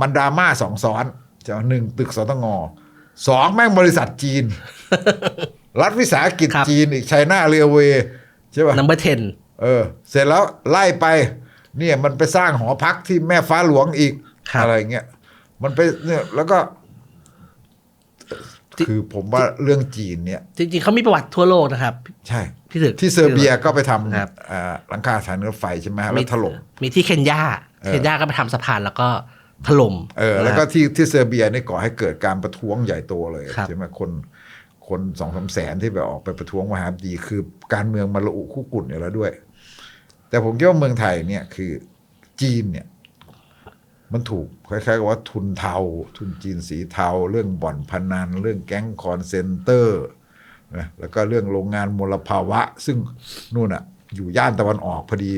มันดราม่าสองซ้อนจะหนึ่งตึกสตงสองแม่งบริษัทจีน รัฐวิสาหกิจครับ จีนอีกไชน่าเรลเวย์ใช่ป่ะ number ten เออ เสร็จแล้วไล่ไป เนี่ยมันไปสร้างหอพักที่แม่ฟ้าหลวงอีกครับอะไรเงี้ยมันไปเนี่ยแล้วก็ คือผมว่าเรื่องจีนเนี่ย จริงๆเขามีประวัติทั่วโลกนะครับ ใช่ พี่ถึก ที่เซอร์เบียก็ไปทครับำอ่าหลังคาสถานีรถไฟใช่ไหมแล้วถล่ม มีที่เคนยาเออ เคนยาก็ไปทำสะพานแล้วก็ ถล่มเออแล้วก็ที่ที่เซอร์เบียนี่ก่อให้เกิดการประท้วงใหญ่โตเลยครับใช่ไหมคนคนสองสามแสนที่แบบออกไปประท้วงมหาดีคือการเมืองมันระอุคู่กุ่นอยู่แล้วด้วย แต่ผมคิดว่าเมืองไทยเนี่ยคือจีนเนี่ยมันถูกคล้ายๆกับว่าทุนเทา ทุนจีนสีเทา เรื่องบ่อนพนัน เรื่องแก๊งคอนเซนเตอร์นะแล้วก็เรื่องโรงงานมลภาวะ ซึ่งนู่นอะอยู่ย่านตะวันออกพอดี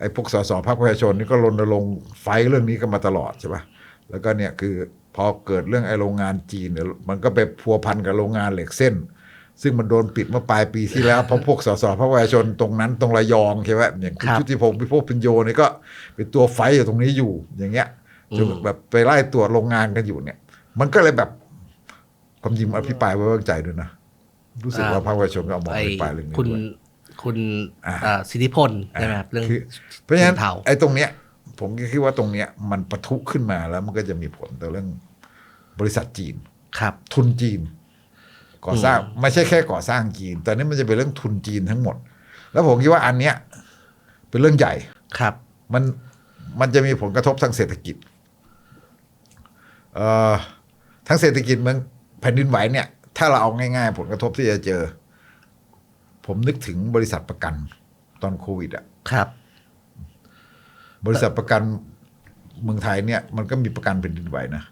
ไอ้พวกสสพรรคประชาชนนี่ก็รณรงค์ไฟท์เรื่องนี้กันมาตลอดใช่ปะแล้วก็เนี่ยคือพอเกิดเรื่องไอ้โรงงานจีนเนี่ยมันก็ไปพัวพันกับโรงงานเหล็กเส้น ซึ่งมันโดนปิดเมื่อปลายปีที่แล้วเพราะพวกสสพรรคประชาชนตรงนั้นตรงระยองใช่ไหมอย่างคุณครับชุติพงศ์พิภพพิญโยนี่ก็เป็นตัวไฟท์อยู่ตรงนี้อยู่อย่างเงี้ยจนแบบไปไล่ตรวจโรงงานกันอยู่เนี่ย มันก็เลยแบบความจริงมันอภิปรายไว้วางใจด้วยนะรู้สึกว่าพรรคประชาชนก็เอามองไอ้อภิปรายเรื่องนี้คุณด้วย คุณอ่าเอ่อสิทธิพลใช่ไหมครับเรื่องคือเพราะฉะนั้นเทาไอ้ตรงเนี้ย ผมก็คิดว่าตรงเนี้ย มันปะทุขึ้นมาแล้วมันก็จะมีผลต่อเรื่องบริษัทจีนครับ ทุนจีน ก่อสร้างไม่ใช่แค่ก่อสร้างจีนแต่นี่มันจะเป็นเรื่องทุนจีนทั้งหมด แล้วผมคิดว่าอันเนี้ย เป็นเรื่องใหญ่ครับ มันมันจะมีผลกระทบทางเศรษฐกิจเอ่อทั้งเศรษฐกิจเมืองแผ่นดินไหวเนี่ย ถ้าเราเอาง่ายๆ ผลกระทบที่จะเจอ ผมนึกถึงบริษัทประกันตอนโควิดอะครับ บริษัทประกันเมืองไทยเนี่ย มันก็มีประกันแผ่นดินไหวนะ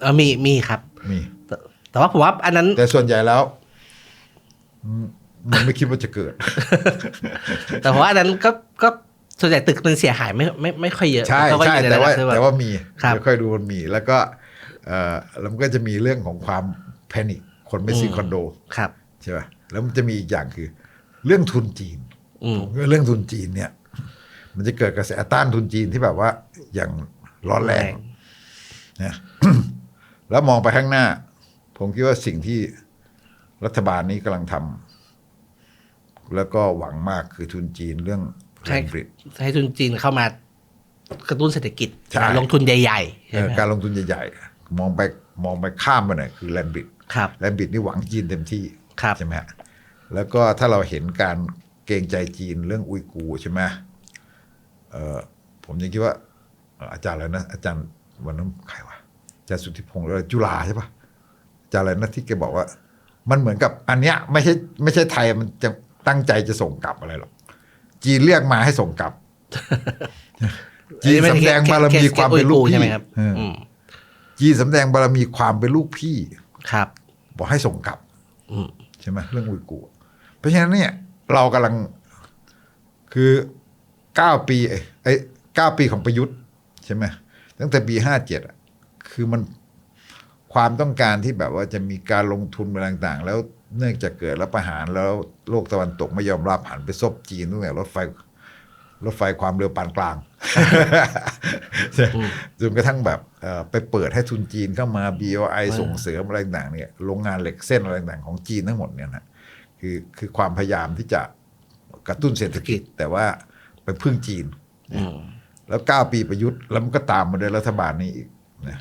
เออมีมีครับ มี แต่แต่ว่าผมว่าอันนั้น แต่ส่วนใหญ่แล้วอืมมันไม่คิดว่าจะเกิด แต่ผมว่าอันนั้นก็ก็ส่วนใหญ่ตึกมันเสียหายไม่ไม่ไม่ค่อยเยอะใช่เขาก็ใช่อยู่ในแต่ว่าระดับที่บบแต่ว่ามีครับเดี๋ยวค่อยดูมันมี แล้วก็เอ่อแล้วมันก็จะมีเรื่องของความแพนิคคนไม่ซื้อคอนโดครับใช่ป่ะ แล้วมันจะมีอีกอย่างคือ เรื่องทุนจีนอืมผมว่าเรื่องทุนจีนเนี่ย มันจะเกิดกระแสต้านทุนจีนที่แบบว่า อย่างร้อนแรงนะแล้วมองไปข้างหน้า ผมคิดว่าสิ่งที่รัฐบาลนี้กำลังทำแล้วก็หวังมากคือทุนจีนเรื่องใช่แรงบริดให้ทุนจีนเข้ามากระตุ้นเศรษฐกิจใช่ลงทุนใหญ่ๆเอ่ใช่อไหมการลงทุนใหญ่ๆมองไปมองไปข้ามไปหน่อยคือแลนบิดครับแลนบิดนี่หวังจีนเต็มที่ครับใช่ไหมฮะ แล้วก็ถ้าเราเห็นการเกรงใจจีนเรื่องอุยกูร์ใช่ไหมเออผมยังคิดว่าเอ่ออาจารย์อะไรนะ อาจารย์วันนั้นใครวะอาจารย์สุทธิพงศ์หรือจุฬาใช่ปะอาจารย์อะไรนะที่แกบอกว่า มันเหมือนกับอันเนี้ยไม่ใช่ไม่ใช่ไทยมันจะตั้งใจจะส่งกลับอะไรหรอกจีนเรียกมาให้ส่งกลับ จีนสำแดงบารมีความเป็นลูกใช่พี่ไหมครับเออออืมจีนสำแดงบารมีความเป็นลูกพี่ ครับ บอกให้ส่งกลับอืมใช่ไหมเรื่องอุยกูร์ เพราะฉะนั้นเนี่ย เรากำลังคือเก้าปีเอ้ยไอ้เก้าปีของประยุทธ์ใช่ไหมตั้งแต่ปีห้าเจ็ดคือมันความต้องการที่แบบว่าจะมีการลงทุนอะไรต่างๆ แล้วเนื่องจากเกิดรัฐประหารแล้วโลกตะวันตกไม่ยอมรับหันไปซบจีนตั้งแต่รถไฟรถไฟความเร็วปานกลางจนกระทั่งแบบไปเปิดให้ทุนจีนเข้ามา BOI ส่งเสริมอะไรต่างๆเนี่ยโรงงานเหล็กเส้นอะไรต่างๆของจีนทั้งหมดเนี่ยนะ คือคือความพยายามที่จะกระตุ้นเศรษฐกิจ แต่ว่าไปพึ่งจีนอืมแล้วเก้าปีประยุทธ์แล้วมันก็ตามมาด้วยรัฐบาลนี้อีกนะ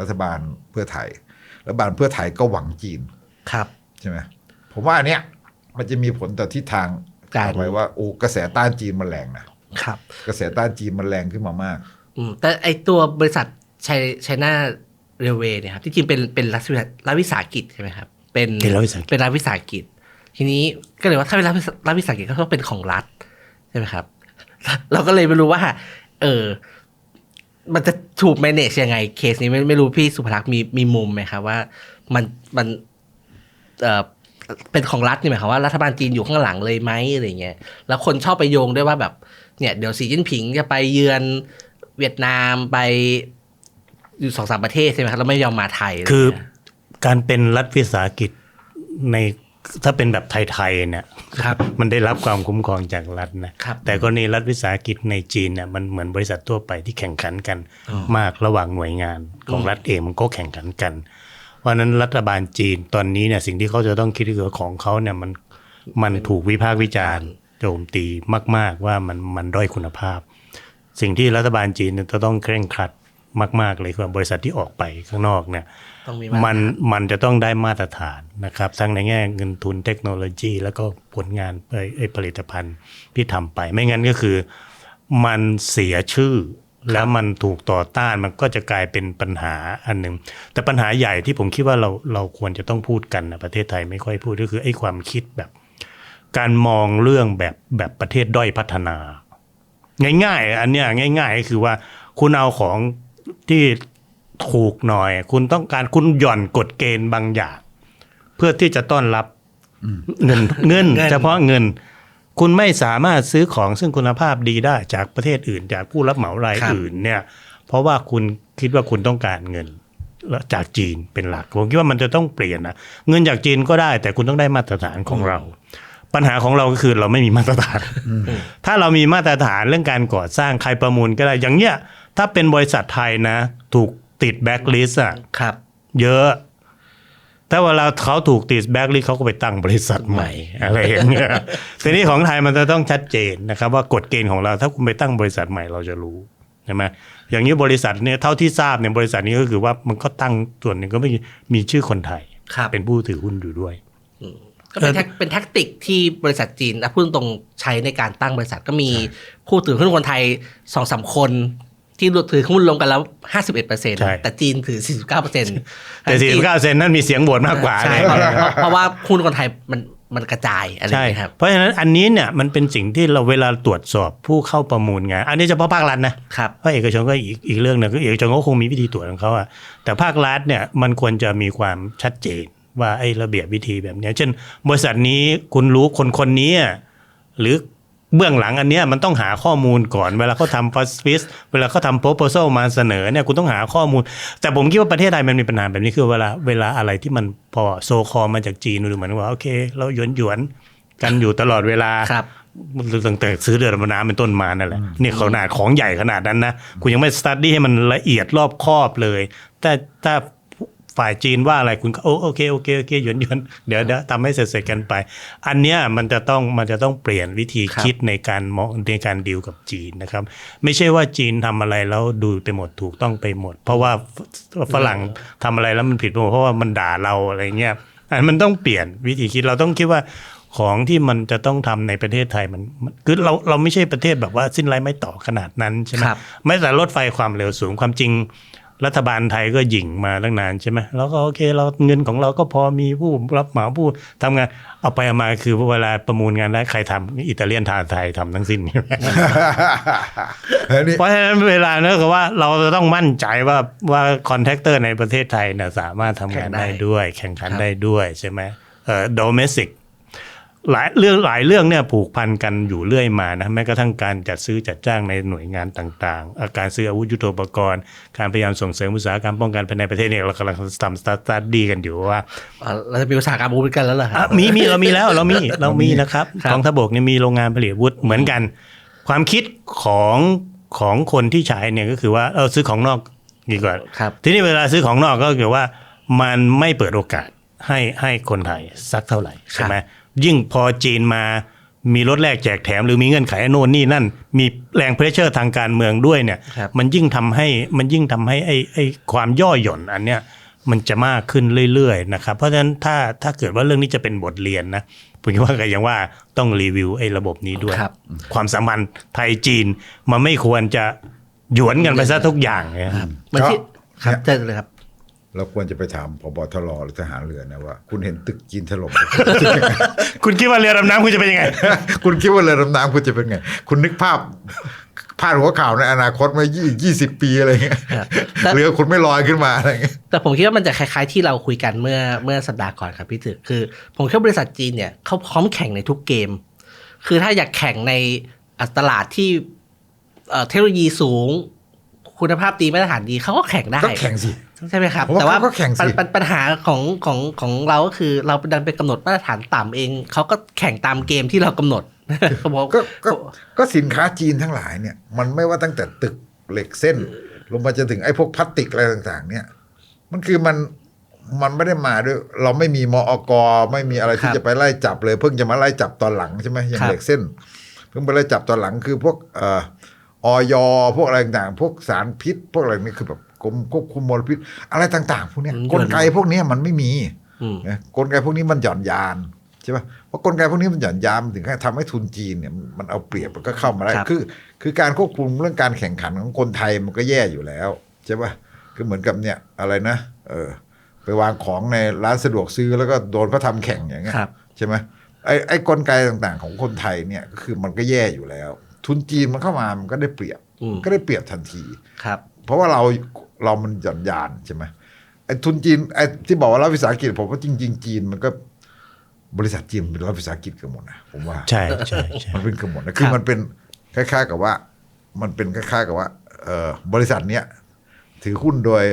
รัฐบาลเพื่อไทยรัฐบาลเพื่อไทยก็หวังจีนครับใช่ไหมผมว่าอันเนี้ยมันจะมีผลต่อทิศทางการต่อไปว่าโอ้กระแสต้านจีนมันแรงนะครับ กระแสต้านจีนมันแรงขึ้นมามาก อืมแต่ไอตัวบริษัทไชไชน่าเรลเวย์เนี่ยครับที่จริงเป็นเป็นรัฐวิสารัฐวิสาหกิจใช่ไหมครับเป็นเป็นรัฐวิสาหกิจ ทีนี้ก็เลยว่าถ้าเป็นรัฐวิสรัฐวิสาหกิจก็ต้องเป็นของรัฐใช่ไหมครับ เราก็เลยไม่รู้ว่า เออ มันจะถูก manage ยังไง เคสนี้ไม่ไม่รู้พี่สุภลักษณ์มีมีมุมไหมครับว่ามันมันเออเป็นของรัฐนี่หมายความว่ารัฐบาลจีนอยู่ข้างหลังเลยไหมอะไรเงี้ยแล้วคนชอบไปโยงด้วยว่าแบบ เนี่ยเดี๋ยวสีจิ้นผิงจะไปเยือนเวียดนามไปอยู่สองสามประเทศใช่ไหมครับแล้วไม่ยอมมาไทย คือ การเป็นรัฐวิสาหกิจใน ถ้าเป็นแบบไทยๆเนี่ยครับมันได้รับความคุ้มครองจากรัฐนะครับแต่กรณีรัฐวิสาหกิจในจีนเนี่ยมันเหมือนบริษัททั่วไปที่แข่งขันกันอ๋อมากระหว่างหน่วยงานของรัฐเองมันก็แข่งขันกัน เพราะฉะนั้นรัฐบาลจีนตอนนี้เนี่ยสิ่งที่เขาจะต้องคิดก็คือของเขาเนี่ยมันมันถูกวิพากษ์วิจารณ์โจมตีมาก ๆ ว่ามันมันด้อยคุณภาพ สิ่งที่รัฐบาลจีนเนี่ยจะต้องเคร่งครัด มาก ๆ เลยคือบริษัทที่ออกไปข้างนอกเนี่ยต้องมีมันมันจะต้องได้มาตรฐานนะครับ ทั้งในแง่เงินทุนเทคโนโลยี แล้วก็ผลงานเอ่ยเอ่ยผลิตภัณฑ์ที่ทำไป ไม่งั้นก็คือมันเสียชื่อ แล้วมันถูกต่อต้านมันก็จะกลายเป็นปัญหาอันหนึ่งแต่ปัญหาใหญ่ที่ผมคิดว่าเราเราควรจะต้องพูดกันนะประเทศไทยไม่ค่อยพูดก็คือไอ้ความคิดแบบ การมองเรื่องแบบแบบประเทศด้อยพัฒนา ง่าย ๆ อันเนี้ยง่าย ๆ ก็คือว่าคุณเอาของ ที่ถูกหน่อย คุณต้องการคุณหย่อนกฎเกณฑ์บางอย่าง เพื่อที่จะต้อนรับเงินเงินเงิน เฉพาะเงิน คุณไม่สามารถซื้อของซึ่งคุณภาพดีได้จากประเทศอื่น จากผู้รับเหมารายอื่นเนี่ย เพราะว่าคุณคิดว่าคุณต้องการเงินจากจีนเป็นหลัก ผมคิดว่ามันจะต้องเปลี่ยนนะเงินจากจีนก็ได้ แต่คุณต้องได้มาตรฐานของเรา ปัญหาของเราก็คือเราไม่มีมาตรฐาน ถ้าเรามีมาตรฐานเรื่องการก่อสร้างใครประมูลก็ได้อย่างเนี้ย ถ้าเป็นบริษัทไทยนะ ถูกติดแบ็กลิสต์อะครับ เยอะถ้าเวลาเขาถูกติดแบ็กลิสต์เขาก็ไปตั้งบริษัทใหม่อะไรอย่างเงี้ยทีนี้ของไทยมันจะต้องชัดเจนนะครับ ว่ากฎเกณฑ์ของเราถ้าคุณไปตั้งบริษัทใหม่เราจะรู้ใช่ไหมอย่างนี้บริษัทเนี่ยเท่าที่ทราบเนี่ยบริษัทนี้ก็คือว่ามันก็ตั้งส่วนหนึ่งก็ไม่มีมีชื่อคนไทยครับเป็นผู้ถือหุ้นอยู่ด้วยก็เป็นแท็กเป็นแท็กติกที่บริษัทจีนนะพูดตรงๆใช้ในการตั้งบริษัทก็มีผู้ถือหุ้นคนไทยสองสามคน ที่ถือหุ้นรวมกันแล้วห้าสิบเอ็ดเปอร์เซ็นต์ใช่แต่จีนถือสี่สิบเก้าเปอร์เซ็นต์แต่สี่สิบเก้าเซนนั้นมีเสียงโหวตมากกว่าใช่เลยเพราะเพราะว่าหุ้นคนไทยมันมันกระจายอะไรอย่างใช่เงี้ยครับ เพราะฉะนั้นอันนี้เนี่ยมันเป็นสิ่งที่เราเวลาตรวจสอบผู้เข้าประมูลงาน อันนี้เฉพาะภาครัฐนะครับเพราะเอกชนก็อีกอีกเรื่องหนึ่งก็เอกชนก็คงมีวิธีตรวจของเขาอะแต่ภาครัฐเนี่ยมันควรจะมีความชัดเจนว่าไอ้ระเบียบวิธีแบบเนี้ยเช่น บริษัทนี้คุณรู้คนคนนี้อะหรือ เบื้องหลังอันเนี้ยมันต้องหาข้อมูลก่อนเวลาเขาทำ fast f i s เวลาเขาทำ proposal มาเสนอเนี่ยคุณต้องหาข้อมูล แต่ผมคิดว่าประเทศไทยมันมีปัญหาแบบนี้คือเวลาเวลาอะไรที่มันพอโซคอมาจากจีนดูเหมือนว่าโอเค เราหยวนหยวนๆกันอยู่ตลอดเวลาครับตั้งแต่ซื้อเรือดำน้ำเป็นต้นมานั่นแหละนี่ขนาดของใหญ่ขนาดนั้นนะคุณยังไม่สตัดดี้ให้มันละเอียดรอบคอบเลย แต่ถ้า ฝ่ายจีนว่าอะไรคุณก็โอโอเคโอเคโอเคหยวนหยวนเดี๋ยวเดี๋ยวทำให้เสร็จๆกันไป อันเนี้ยมันจะต้องมันจะต้องเปลี่ยนวิธีครับคิดในการมองในการดีลกับจีนนะครับ ไม่ใช่ว่าจีนทำอะไรแล้วดูไปหมดถูกต้องไปหมด เพราะว่าฝรั่งทำอะไรแล้วมันผิดไปหมดเพราะว่ามันด่าเราอะไรเงี้ยอันมันต้องเปลี่ยนวิธีคิดเราต้องคิดว่าของที่มันจะต้องทำในประเทศไทยมันมันคือเราเราไม่ใช่ประเทศแบบว่าสิ้นไรไม่ต่อขนาดนั้นใช่ไหมครับไม่แต่รถไฟความเร็วสูงความจริง รัฐบาลไทยก็หยิ่งมาตั้งนานใช่ไหมแล้วก็โอเคเราเงินของเราก็พอมีผู้รับเหมาผู้ทำงานเอาไปเอามาคือเวลาประมูลงานได้ใครทำอิตาเลียนทาไทยทำทั้งสิ้นแล้วนี่เพราะฉะนั้นเวลาเนอะคือว่าเราจะต้องมั่นใจว่าว่าคอนแทคเตอร์ในประเทศไทยเนี่ยสามารถทำงานได้ด้วย แข่งขันครับได้ด้วยใช่ไหมเอ่อ domestic หลายเรื่องหลายเรื่องเนี่ยผูกพันกันอยู่เรื่อยมานะแม้กระทั่งการจัดซื้อจัดจ้างในหน่วยงานต่างๆอะการซื้ออาวุธยุทโธปกรณ์ การพยายามส่งเสริมอุตสาหกรรมป้องกันภายในประเทศเนี่ยเรากำลังทำสตาร์ทดีกันอยู่ว่าอ่าเราจะมีอุตสาหกรรมอาวุธกันแล้วเหรอคอะรับมีมีเรามีแล้วเรามีเรามีนะครับครับกองทัพบกเนี่ยมีโรงงานผลิตอาวุธเหมือนกัน ความคิดของของคนที่ใช้เนี่ยก็คือว่าเออซื้อของนอกดีกว่าครับทีนี้เวลาซื้อของนอกก็คือว่ามันไม่เปิดโอกาสให้ให้คนไทยสักเท่าไหร่ใช่ไหม ยิ่งพอจีนมามีรถแรกแจกแถมหรือมีเงื่อนไขโน่นนี่นั่น มีแรงเพรสเชอร์ทางการเมืองด้วยเนี่ยครับมันยิ่งทำให้มันยิ่งทำให้ไอ้ไอ้ความย่อหย่อนอันเนี้ยมันจะมากขึ้นเรื่อยๆนะครับ เพราะฉะนั้นถ้าถ้าเกิดว่าเรื่องนี้จะเป็นบทเรียนนะผมคิดว่าก็ยังว่าต้องรีวิวไอ้ระบบนี้ด้วยครับความสัมพันธ์ไทยจีนมันไม่ควรจะหยวนกันไปซะทุกอย่างเนี่ยมันที่ครับเนี่ยเจอเลยครับ เราควรจะไปถามพบทรหรือทหารเรือนะว่า คุณเห็นตึกจีนถล่ม คุณคิดว่าเรือดำน้ำคุณจะเป็นยังไง คุณคิดว่าเรือดำน้ำคุณจะเป็นไง คุณนึกภาพพาดหัวข่าวในอนาคตมายี่ยี่สิบปีอะไรเงี้ยครับแล้วเรือคุณไม่ลอยขึ้นมาอะไรเงี้ยแต่ผมคิดว่ามันจะคล้ายๆที่เราคุยกันเมื่อเมื่อสัปดาห์ก่อนครับพี่ถึกคือ ผมคิดว่าบริษัทจีนเนี่ยเขาพร้อมแข่งในทุกเกม คือถ้าอยากแข่งในอะตลาดที่เอ่อเทคโนโลยีสูง คุณภาพดีมาตรฐานดีเขาก็แข่งได้ต้องแข่งสิ ใช่ไหมครับผมว่าแต่ว่าเขาก็แข่งสิปัญปัญปัญหาของของของเราก็คือเราดันไปกำหนดมาตรฐานต่ำเอง เขาก็แข่งตามเกมที่เรากำหนดเขาบอกก็ก็ก็สินค้าจีนทั้งหลายเนี่ย มันไม่ว่าตั้งแต่ตึกเหล็กเส้น ลงมาจนถึงไอ้พวกพลาสติกอะไรต่างๆ เนี่ย มันคือมันมันไม่ได้มาด้วย เราไม่มีมอกไม่มีอะไรที่ครับจะไปไล่จับเลย เพิ่งจะมาไล่จับตอนหลังใช่ไหมอย่างครับเหล็กเส้น เพิ่งไปไล่จับตอนหลังคือพวกเอ่อออยพวกอะไรต่างๆพวกสารพิษ พวกอะไรนี่คือแบบ กรมควบคุมมลพิษ อะไรต่าง ๆ พวกเนี้ยอืมกลไกพวกเนี้ยมันไม่มีอืมนะกลไกพวกนี้มันหย่อนยานใช่ปะเพราะกลไกพวกนี้มันหย่อนยานมันถึงให้ทำให้ทุนจีนเนี่ยมันมันเอาเปรียบมันก็เข้ามาได้ครับคือ คือการควบคุมเรื่องการแข่งขันของคนไทยมันก็แย่อยู่แล้วใช่ปะคือเหมือนกับเนี่ยอะไรนะเออไปวางของในร้านสะดวกซื้อแล้วก็โดนเขาทำแข่งอย่างเงี้ยครับใช่ไหมไอ้ไอ้กลไกต่างๆ ของคนไทยเนี่ยก็คือมันก็แย่อยู่แล้ว ทุนจีนมันเข้ามามันก็ได้เปรียบอืมก็ได้เปรียบทันทีครับ เพราะว่าเรา เรามันหย่อนยานใช่ไหมไอ้ทุนจีนไอ้ที่บอกว่ารัฐวิสาหกิจผมว่าจริง ๆ จีนมันก็บริษัทจีนเป็นรัฐวิสาหกิจเกันหมดนะผมว่าใช่ใช่ใช่มันเป็นเกันหมดนะคือครับมันเป็นคล้าย ๆ กับว่า มันเป็นคล้ายๆ กับว่าเออบริษัทเนี้ยถือหุ้นโดย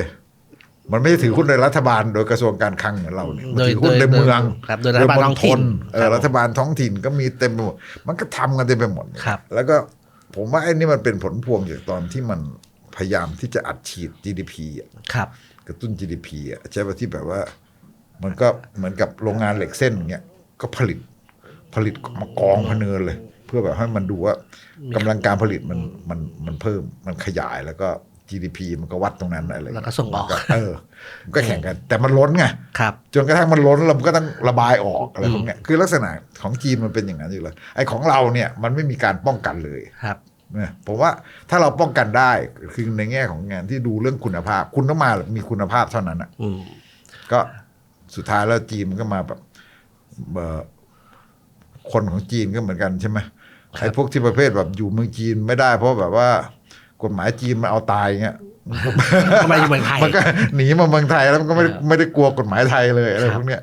มันไม่ได้ถือหุ้นโดยรัฐบาล โดยกระทรวงการคลังเหมือนเราเนี่ยมันโดยถือหุ้นในโดยเมืองครับโดยรัฐบาลท้องถิ่นเออครับรัฐบาลท้องถิ่นก็มีเต็มไปหมดมันก็ทำกันเต็มไปหมดครับ แล้วก็ผมว่าไอ้นี่มันเป็นผลพวงจากตอนที่มัน พยายามที่จะอัดฉีด GDP อะครับ กระตุ้น GDP อะใช่ป่ะที่แบบว่า มันก็เหมือนกับโรงงานเหล็กเส้นอย่างเงี้ยก็ผลิตผลิตมากองพะเนินเลย เพื่อแบบให้มันดูว่ากำลังการผลิตมันมันมันเพิ่มมันขยายแล้วก็ GDP มันก็วัดตรงนั้นอะไรแล้วก็ส่งออกมันเออมันก็แข่งกัน แต่มันล้นไงครับ จนกระทั่งมันล้นเราก็ต้องระบายออกอะไรพวกเนี้ยคือลักษณะของจีนมันเป็นอย่างนั้นอยู่แล้วไอ้ของเราเนี่ยมันไม่มีการป้องกันเลยครับเนี่ยผมว่าถ้าเราป้องกันได้คือในแง่ของงานที่ดูเรื่องคุณภาพ คุณต้องมามีคุณภาพเท่านั้นอะอืมก็สุดท้ายแล้วจีนมันก็มาแบบเอ่อคนของจีนก็เหมือนกันใช่ไหมไอ้พวกที่ประเภทแบบอยู่เมืองจีนไม่ได้ เพราะแบบว่ากฎหมายจีนมันเอาตายเงี้ยมันก็ทำไมอยู่เมืองไทยมันก็หนีมาเมืองไทยแล้วมันก็ไม่ได้ครับไม่ได้กลัวกฎหมายไทยเลยอะไรครับพวกเนี้ย